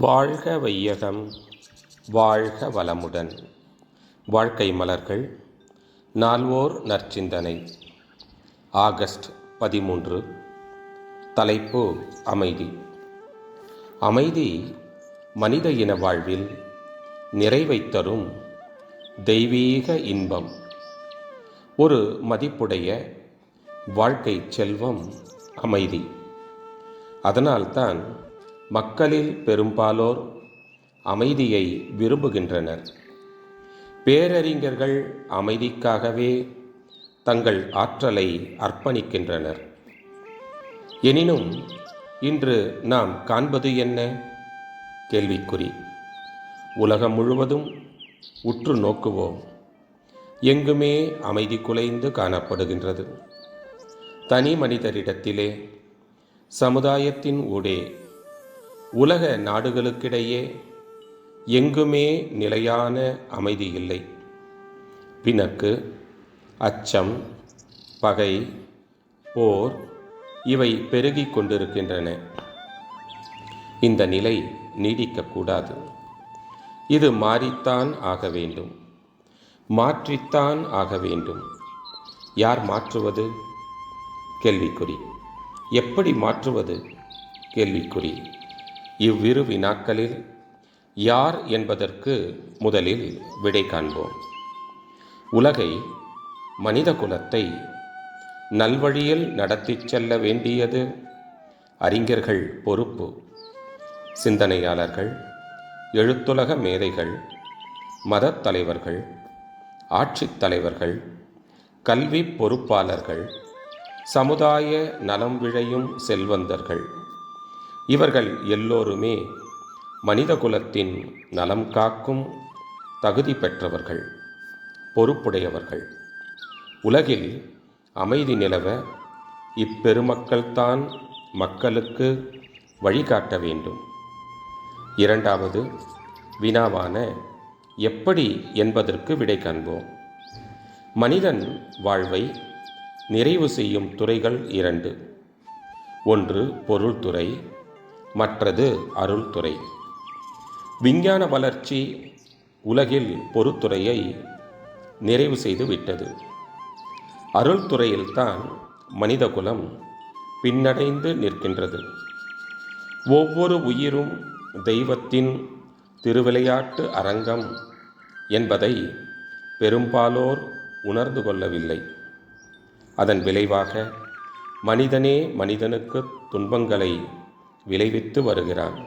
வாழ்க வையகம் வாழ்க வளமுடன். வாழ்க்கை மலர்கள் நால்வோர் நற்சிந்தனை. ஆகஸ்ட் பதிமூன்று தலைப்பு அமைதி. அமைதி மனித இன வாழ்வில் நிறைவை தரும் தெய்வீக இன்பம். ஒரு மதிப்புடைய வாழ்க்கை செல்வம் அமைதி. அதனால்தான் மக்களில் பெரும்பாலோர் அமைதியை விரும்புகின்றனர். பேரறிஞர்கள் அமைதிக்காகவே தங்கள் ஆற்றலை அர்ப்பணிக்கின்றனர். எனினும் இன்று நாம் காண்பது என்ன? கேள்விக்குறி. உலகம் முழுவதும் உற்று நோக்குவோம். எங்குமே அமைதி குலைந்து காணப்படுகின்றது. தனி மனிதரிடத்திலே சமுதாயத்தின் ஊடே உலக நாடுகளுக்கிடையே எங்குமே நிலையான அமைதி இல்லை. பிணக்கு அச்சம் பகை போர் இவை பெருகி கொண்டிருக்கின்றன. இந்த நிலை நீடிக்கக்கூடாது இது மாறித்தான் ஆக வேண்டும். மாற்றித்தான் ஆக வேண்டும். யார் மாற்றுவது? கேள்விக்குறி. எப்படி மாற்றுவது? கேள்விக்குறி. இவ்விரு வினாக்களில் யார் என்பதற்கு முதலில் விடை காண்போம். உலகை மனித குலத்தை நல்வழியில் நடத்திச் செல்ல வேண்டியது அறிஞர்கள் பொறுப்பு. சிந்தனையாளர்கள் எழுத்துலக மேதைகள் மதத் தலைவர்கள் ஆட்சித் தலைவர்கள் கல்வி பொறுப்பாளர்கள் சமுதாய நலம் விழையும் செல்வந்தர்கள். இவர்கள் எல்லோருமே மனித குலத்தின் நலம் காக்கும் தகுதி பெற்றவர்கள் பொறுப்புடையவர்கள். உலகில் அமைதி நிலவ இப்பெருமக்கள்தான் மக்களுக்கு வழிகாட்ட வேண்டும். இரண்டாவது வினாவான எப்படி என்பதற்கு விடை காண்போம். மனிதன் வாழ்வை நிறைவு செய்யும் துறைகள் இரண்டு. ஒன்று பொருள்துறை மற்றது அருள்துறை. விஞ்ஞான வளர்ச்சி உலகில் பொறுத்துறையை நிறைவு செய்து விட்டது. அருள்துறையில்தான் மனிதகுலம் பின்னடைந்து நிற்கின்றது. ஒவ்வொரு உயிரும் தெய்வத்தின் திருவிளையாட்டு அரங்கம் என்பதை பெரும்பாலோர் உணர்ந்து கொள்ளவில்லை. அதன் விளைவாக மனிதனே மனிதனுக்கு துன்பங்களை விளைவித்து வருகிறான்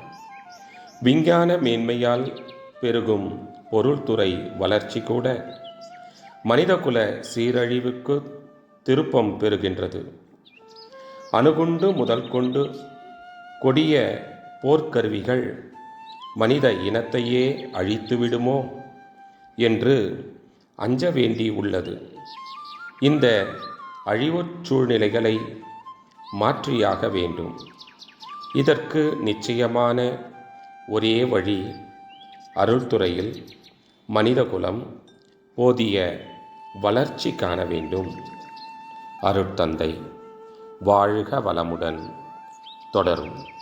விஞ்ஞான மேன்மையால் பெருகும் பொருள்துறை வளர்ச்சி கூட மனிதகுல சீரழிவுக்கு திருப்பம் பெறுகின்றது. அணுகுண்டு முதல் கொண்டு கொடிய போர்க்கருவிகள் மனித இனத்தையே அழித்துவிடுமோ என்று அஞ்ச வேண்டி உள்ளது. இந்த அழிவுச் சூழ்நிலைகளை மாற்றியாக வேண்டும். இதற்கு நிச்சயமான ஒரே வழி அருள்துறையில் மனிதகுலம் போதிய வளர்ச்சி காண வேண்டும். அருட்தந்தை வாழ்க வளமுடன். தொடரும்.